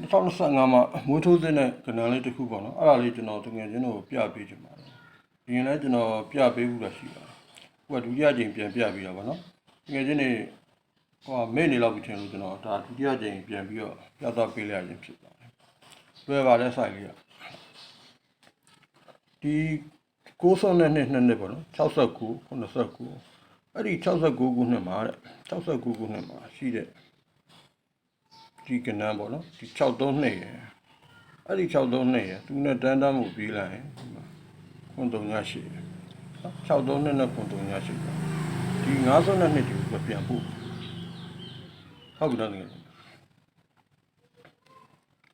2025မှာမွေးထိုးသတဲ့ကဏ္ဍလေးတစ်ခုပေါ့နော်အဲ့ဒါလေးကျွန်တော်တကယ်ချင်းတို့ပြပေးချင်ပါတယ်ဒီရင်လည်းကျွန်တော်ပြပေးဘူးလားရှိပါတယ်ခုကဒုတိယကြိမ်ပြန်ပြပေးတာပေါ့နော်တကယ်ချင်းနေဟိုမေ့နေလောက်ပြီထင်လို့ကျွန်တော်ဒါဒုတိယကြိမ်ပြန်ပြီးတော့ပြသပေးလိုက်ရခြင်းဖြစ်ပါတယ်တွေ့ပါတဲ့ဆိုင်လေးကဒီ62နှစ်နှစ်နှစ်ပေါ့နော်69 89 အဲ့ဒီ69ခုနှစ်မှာတဲ့69ခုနှစ်မှာရှိတဲ့ဒီကနန်းပေါ့နော်ဒီ63နှစ်ရယ်အဲ့ဒီ63နှစ်ရယ်သူနဲ့တန်းတန်းမှုပြီးလိုက်ရင်ဒီမှာခွန်3ညရှိတယ်နော်63နှစ်နဲ့ခွန်3ညရှိတယ်ဒီ52နှစ်ဒီကိုပြန်ဖို့ဟုတ်ပြီလားငယ်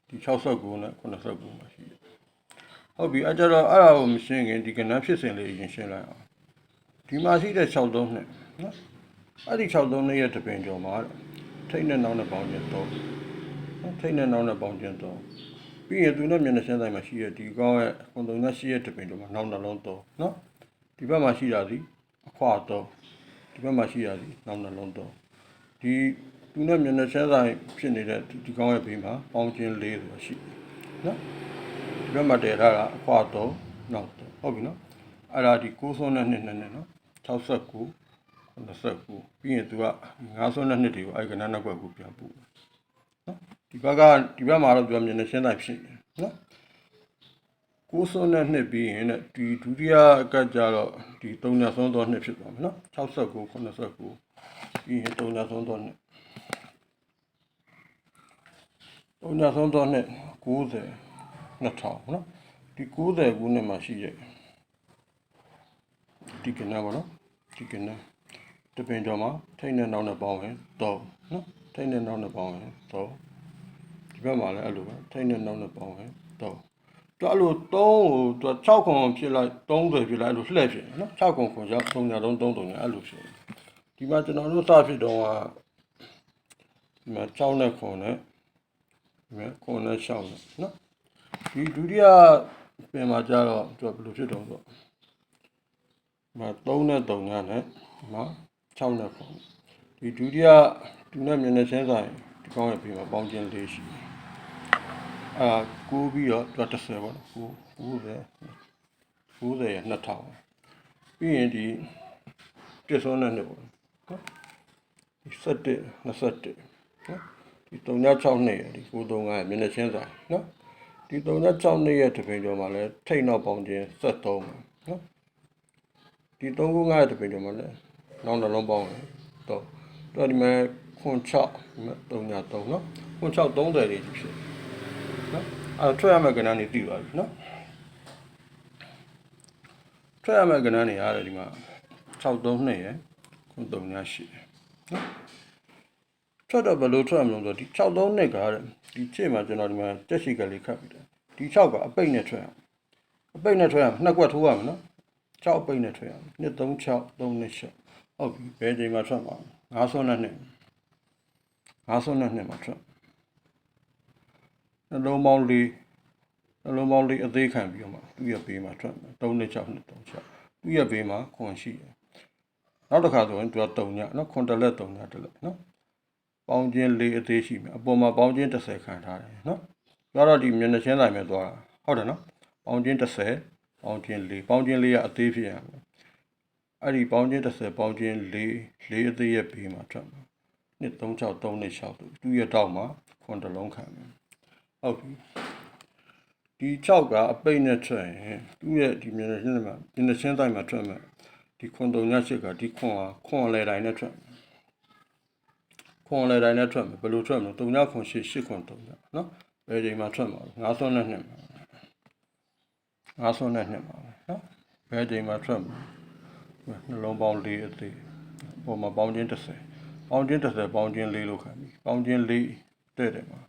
ဒီ69နဲ့89မှာရှိတယ်ဟုတ်ပြီအဲ့ကြတော့အဲ့ဒါကိုမရှင်းခင်ဒီကနန်းဖြစ်စဉ်လေးရင်ရှင်းလိုက်အောင် ဒီမှာရှိတဲ့63နှစ်နော်အဲ့ဒီ63နှစ်ရဲ့တပင်ကျော်မှာတဲ့ထိတ်နဲ့နောက်နဲ့ပေါင်းခြင်းတော့ထိတ်နဲ့နောက်နဲ့ပေါင်းကျင်တော့ပြီးရင်သူနဲ့မျက်နှာချင်းဆိုင်မှာရှိတဲ့ဒီကောင်းရဲ့ကွန်တုံနဲ့ရှိတဲ့တပင်တို့မှာနောက်နှလုံးတော့နော်ဒီဘက်မှာရှိတာဒီအခွာတော့ဒီဘက်မှာရှိတာဒီနောက်နှလုံးတော့ဒီသူနဲ့မျက်နှာချင်းဆိုင်ဖြစ်နေတဲ့ဒီကောင်းရဲ့ဘေးမှာပေါင်းကျင်လေးဆိုတာရှိတယ်နော်ဒီဘက်မှာတည်ထားတာအခွာတော့နောက်တော့ဟုတ်ပြီနော်အဲ့ဒါဒီ62နဲ့နှစ်နဲ့နော် 69 29ပြီးရင်သူက52နှစ်တွေကိုအဲ့ကနန်းနောက်ဘက်ကိုပြန်ပို့နော်ဒီဘက်ကဒီဘက်မှာတော့ပြောမြင်နေရှင်းတိုင်းဖြစ်နေနော်ကိုးစွန်းနဲ့နှစ်ပြီးရင်တဲ့ဒီဒုတိယအကကြတော့ဒီ3ညဆုံးသောနှစ်ဖြစ်သွားမယ်နော်69 89ပြီးရင်3ညဆုံးသောနှစ်3ညဆုံးသောနှစ်90 2000နော်ဒီ90ခုနှစ်မှာရှိ တဲ့ဒီကနေ့ပါနော်ဒီကနေ့တပင်ကျော်မှာထိတ်နဲ့နောက်နဲ့ပေါင်းရင်တော့နော်ထိတ်နဲ့နောက်နဲ့ပေါင်းရင်တော့ဒီဘက်မှာလည်းအဲ့လိုပဲထိတ်နဲ့နောက်နဲ့ပေါင်းရင်တော့သူအဲ့လို3ကိုသူ6ခွန်ဖြစ်လိုက်30ဖြစ်လိုက်အဲ့လိုလှည့်ဖြစ်နော်6ခွန်ခွန်ရောက်3ညလုံး3 3ညအဲ့လိုဖြစ်ဒီမှာကျွန်တော်တို့စဖြစ်တော့ကဒီမှာ6နဲ့ခွန်နဲ့ဒီမှာခွန်နဲ့6နဲ့နော်ဒီဒုတိယပြင်မှာကြတော့သူကဘယ်လိုဖြစ်တော့ဆိုဒီ မှာ3နဲ့3ညနဲ့ဒီမှာ6နဲ့ခွန်ဒီဒုတိယဒုနဲ့မျက်နှာချင်းဆိုင်ဒီကောင်းရဲ့ပြင်မှာပေါင်းခြင်းလေးရှိတယ်အာကိုးပြီးတော့သူက30ပေါ့နော်ကို90 90ရ2000ပြီးရင်ဒီပြည့်စုံတဲ့နှစ်ပေါ့နော်ဒီ17 21နော်ဒီ36နှစ်ရဒီ935ရမျက်နှာချင်းဆိုင်နော်ဒီ36နှစ်ရတပင်ကျော်မှာလဲထိတ်နောက်ပေါင်းခြင်း73နော် ဒီ395ရတပင်ကျော်မှာလဲနောက်နှလုံးပေါင်းတယ်တော့တော့ဒီမှာခွန်6ဒီမှာ393နော်ခွန်6 30လေးဖြစ်နော်အဲထွက်ရမယ့်ကဏ္ဍနေတည်ပါပြီနော်ထွက်ရမယ့်ကဏ္ဍနေရတယ်ဒီမှာ632ရယ်ခွန်3ညရှိတယ်နော်ထွက်တော့ဘယ်လိုထွက်မလို့ဆိုတော့ဒီ63နှစ်ကတဲ့ဒီချစ်မှာကျွန်တော်ဒီမှာတက်ရှိကလေးခတ်ပြီးတယ်ဒီ6ကအပိတ်နဲ့ထွက်ရအောင်အပိတ်နဲ့ထွက်ရအောင်နှစ်ကွက်ထိုးရမယ်နော် 6အပိတ်နဲ့ထွက်ရအောင်2 3 6 3နဲ့6ဟုတ်ပြီဘယ်ချိန်မှာထွက်မှာ9ဆွန်းနဲ့နှစ်9ဆွန်းနဲ့နှစ်မှာထွက်နှလုံးပေါင်းလေးနှလုံးပေါင်းလေးအသေးခံပြီးတော့မှသူ့ရဲ့ဘေးမှာထွက်မှာ3နဲ့6နဲ့3 6သူ့ရဲ့ဘေးမှာခွန်ရှိတယ်နောက်တစ်ခါဆိုရင်သူက3ညနော်ခွန်တစ်လက်3ညတစ်လက်နော်ပေါင်းခြင်းလေးအသေးရှိမယ်အပေါ်မှာပေါင်းခြင်း30ခံထားတယ်နော်ပြောတော့ဒီမျက်နှာချင်းဆိုင်ပဲသွားတာဟုတ်တယ်နော်ပေါင်းခြင်း30 ပေါင်းခြင်းလေးပေါင်းခြင်းလေးကအသေးဖြစ်ရမယ်အဲ့ဒီပေါင်းခြင်း30ပေါင်းခြင်းလေးလေးအသေးရဲ့ဘေးမှာထွက်မှာနှစ်36 3နဲ့6သူသူ့ရဲ့တောက်မှာခွန်တစ်လုံးခံမယ်ဟုတ်ပြီဒီ6ကအပိတ်နဲ့ထွက်ရင်သူ့ရဲ့ဒီမျက်နှာချင်းမှာမျက်နှာချင်းတိုင်းမှာထွက်မှာဒီခွန်3ည8ကဒီခွန်ဟာခွန်လေတိုင်းနဲ့ထွက်ခွန်လေတိုင်းနဲ့ထွက်မှာဘယ်လိုထွက်မလဲ3ညခွန်8 8ခွန်3ညနော်ဘယ်ချိန်မှာထွက်မှာလဲ9ဆွန်းနဲ့နှစ်မှာ 9ဆွန်းနဲ့နှစ်မှာနော်ဘယ်ချိန်မှာထွက်မှာနှလုံးပေါင်း၄အသေးပုံမှာပေါင်းခြင်း30ပေါင်းခြင်း30ပေါင်းခြင်း၄လို့ခံပြီပေါင်းခြင်း၄တဲ့တယ်မှာ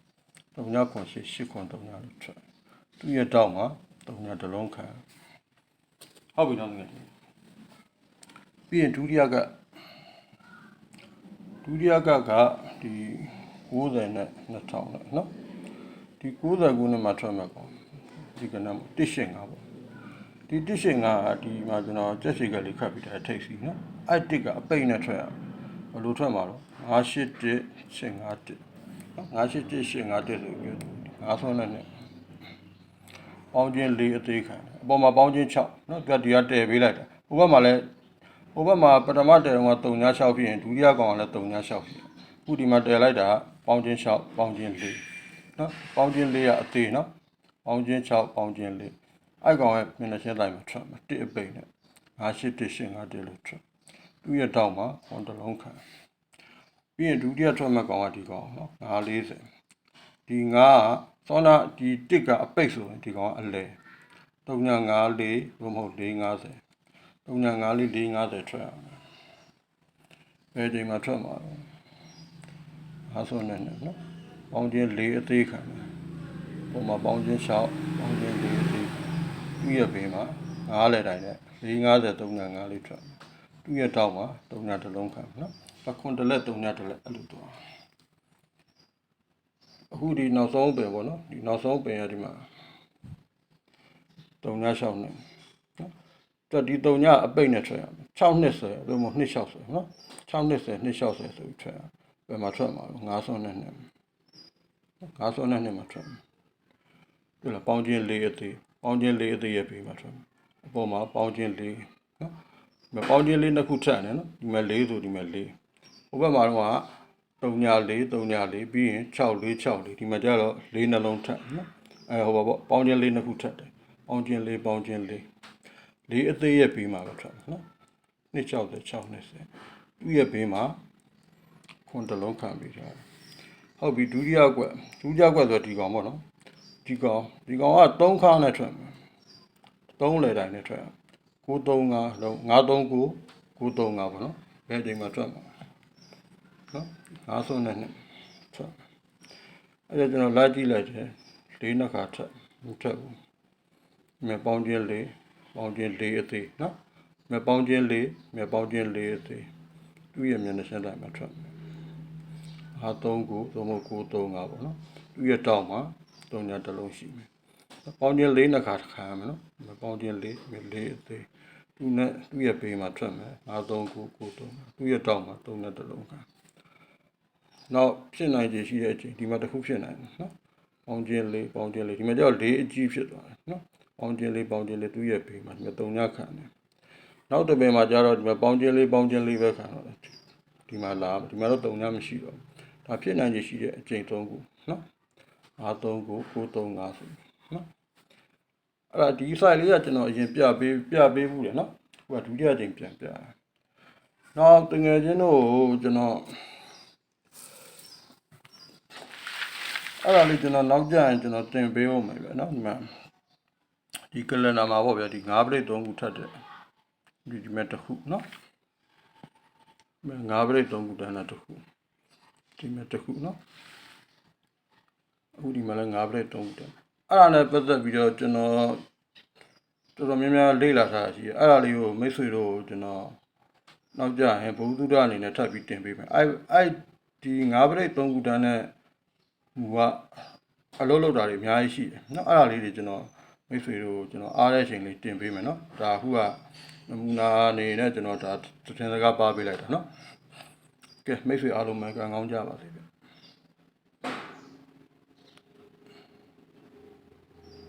3ညခွန်8 8ခွန်3ညလို့ထွက်သူ့ရဲ့တောက်မှာ3ညတစ်လုံးခံဟုတ်ပြီနော်ငယ်ပြီးရင်ဒုတိယကဒုတိယကကဒီ90နဲ့2000နဲ့နော်ဒီ90ခုနှစ်မှာထွက်မှာကော ဒီကနမ်း185ပေါ့ဒီ185ကဒီမှာကျွန်တော်ကြက်စီကလေးခတ်ပြီးတဲ့အထိတ်စီနော်အဲ့တစ်ကအပိတ်နဲ့ထွက်ရဘယ်လိုထွက်မှာတော့981 851နော်981 851ဆိုပြီးငါးဆွန်းနဲ့နဲ့ပေါင်းချင်း၄အသေးခံတယ်အပေါ်မှာပေါင်းချင်း6နော်သူကဒီကတည်ပေးလိုက်တာဟိုဘက်မှာလည်းဟိုဘက်မှာပထမတည်တော့က3ည6ဖြစ်ရင်ဒုတိယကောင်ကလည်း3ည6ဖြစ်အခုဒီမှာတည်လိုက်တာပေါင်းချင်း6ပေါင်းချင်း4နော်ပေါင်းချင်း4ကအသေးနော် ပေါင်းချင်း6ပေါင်းချင်း4အဲ့ကောင်ရဲ့မျက်နှာချင်းတိုင်းမှာထွက်မှာတစ်အပိတ်နဲ့981 851လို့ထွက်သူ့ရဲ့တောက်မှာဟောတစ်လုံးခံပြီးရင်ဒုတိယထွက်မဲ့ကောင်ကဒီကောင်နော်940ဒီ9ကသောနာဒီတစ်ကအပိတ်ဆိုရင်ဒီကောင်ကအလဲ3954ဘုမဟုတ်450 3954 450ထွက်အောင်ဘယ်ချိန်မှာထွက်မှာလဲအားဆုံးနေနဲ့နော်ပေါင်းချင်း4အသေးခံတယ် ပုံမှာပေါင်းချင်း6ပေါင်းချင်း4အသေးခံသူ့ရဲ့ဘေးမှာ9လဲတိုင်းနဲ့450 3954လေးထွက်သူ့ရဲ့တောက်မှာ39တစ်လုံးခံနော်ပခွန်တစ်လက်39တစ်လက်အဲ့လိုတော့အခုဒီနောက်ဆုံးပင်ပေါ့နော်ဒီနောက်ဆုံးပင်ရဒီမှာ39နဲ့နော်တော့ဒီ3ညအပိတ်နဲ့ထွက်ရမယ်620လို့မဟုတ်260နော်620 260ဆိုပြီးထွက်ရဘယ်မှာထွက်မှာလဲ9ဆုံးနဲ့နဲ့9ဆုံးနဲ့နဲ့မှာထွက် ဒီလားပေါင်းချင်း၄အသေးပေါင်းချင်း၄အသေးရဲ့ပြီးမှာထွက်အပေါ်မှာပေါင်းချင်း၄နော်ဒီပေါင်းချင်း၄နှစ်ခုထပ်နေနော်ဒီမှာ၄ဆိုဒီမှာ၄ဟိုဘက်မှာတော့3ည4 3ည4ပြီးရင်6 4 6 4ဒီမှာကျတော့၄နှလုံးထပ်နော်အဲဟိုပါပေါ့ပေါင်းချင်း၄နှစ်ခုထပ်တယ်ပေါင်းချင်း၄ပေါင်းချင်း၄၄အသေးရဲ့ပြီးမှာပဲထွက်နော်260 620သူ့ရဲ့ဘေးမှာခွန်တစ်လုံးခံပြီးထားတယ်ဟုတ်ပြီဒုတိယကွက်ဒုတိယကွက်ဆိုဒီကောင်ပေါ့နော် ဒီကောင်ဒီကောင်က3ခါနဲ့ထွက်မယ်3လေတိုင်းနဲ့ထွက်935လုံး939 935ပေါ့နော်ဘယ်ချိန်မှာထွက်မှာနော်9ဆုံးနဲ့နဲ့ထွက်အဲ့ဒါကျွန်တော်လာကြည့်လိုက်တယ်၄နှစ်ခါထွက်မထွက်ဘူးမြပေါင်းချင်း၄ပေါင်းချင်း၄အသေးနော်မြပေါင်းချင်း၄မြပေါင်းချင်း၄အသေးသူ့ရဲ့မျက်နှာစက်တိုင်းမှာထွက်မယ်အား3ခုသို့မဟုတ်935ပေါ့နော်သူ့ရဲ့တောက်မှာ 3ညတစ်လုံးရှိမယ်ပေါင်းချင်း၄နှစ်ခါတစ်ခါမယ်နော်မပေါင်းချင်း၄၄အသေးသူနဲ့သူ့ရဲ့ဘေးမှာထွက်မယ်939 93သူ့ရဲ့တောက်မှာ3ညတစ်လုံးခါနောက်ဖြစ်နိုင်ခြေရှိတဲ့အချိန်ဒီမှာတစ်ခုဖြစ်နိုင်တယ်နော်ပေါင်းချင်း၄ပေါင်းချင်း၄ဒီမှာကျတော့၄အကြီးဖြစ်သွားတယ်နော်ပေါင်းချင်း၄ပေါင်းချင်း၄သူ့ရဲ့ဘေးမှာဒီမှာ3ညခံတယ်နောက်တစ်ပင်မှာကျတော့ဒီမှာပေါင်းချင်း၄ပေါင်းချင်း၄ပဲခံတော့တယ်ဒီမှာလာဒီမှာတော့3ညမရှိတော့ဘူးဒါဖြစ်နိုင်ခြေရှိတဲ့အချိန်3ခုနော် အား3ခု935ဆိုနော်အဲ့ဒါဒီ site လေးကကျွန်တော်အရင်ပြပေးပြပေးဘူးလေနော်ဟိုကဒုတိယအချိန်ပြန်ပြနောက်တငယ်ချင်းတို့ကျွန်တော်အဲ့ဒါလေးကျွန်တော်နောက်ကြရင်ကျွန်တော်တင်ပေးအောင်မယ်ဗျနော်ဒီမှာဒီကလန်နာမှာပေါ့ဗျာဒီ9ပရိတ်3ခုထပ်တယ်ဒီဒီမဲ့တစ်ခုနော်9ပရိတ်3ခုတန်းတာတစ်ခုဒီမဲ့တစ်ခုနော်အ ခုဒီမှာလည်း9ပရိတ်3ခုတန်းအဲ့ဒါနဲ့ပတ်သက်ပြီးတော့ကျွန်တော်တော်တော်များများလေ့လာထားတာရှိတယ်အဲ့ဒါလေးကိုမိတ်ဆွေတို့ကျွန်တော်နောက်ကြရင်ဘုသူဒ္ဓအနေနဲ့ထပ်ပြီးတင်ပေးမယ်အဲ့အဲ့ဒီ9ပရိတ်3ခုတန်းနဲ့ဟိုကအလုပ်လုပ်တာတွေအများကြီးရှိတယ်เนาะအဲ့ဒါလေးတွေကျွန်တော်မိတ်ဆွေတို့ကျွန်တော်အားတဲ့အချိန်လေးတင်ပေးမယ်เนาะဒါအခုကနမူနာအနေနဲ့ကျွန်တော်ဒါသင်စကားပါပေးလိုက်တာเนาะကဲမိတ်ဆွေအားလုံးမှကံကောင်းကြပါစေဗျ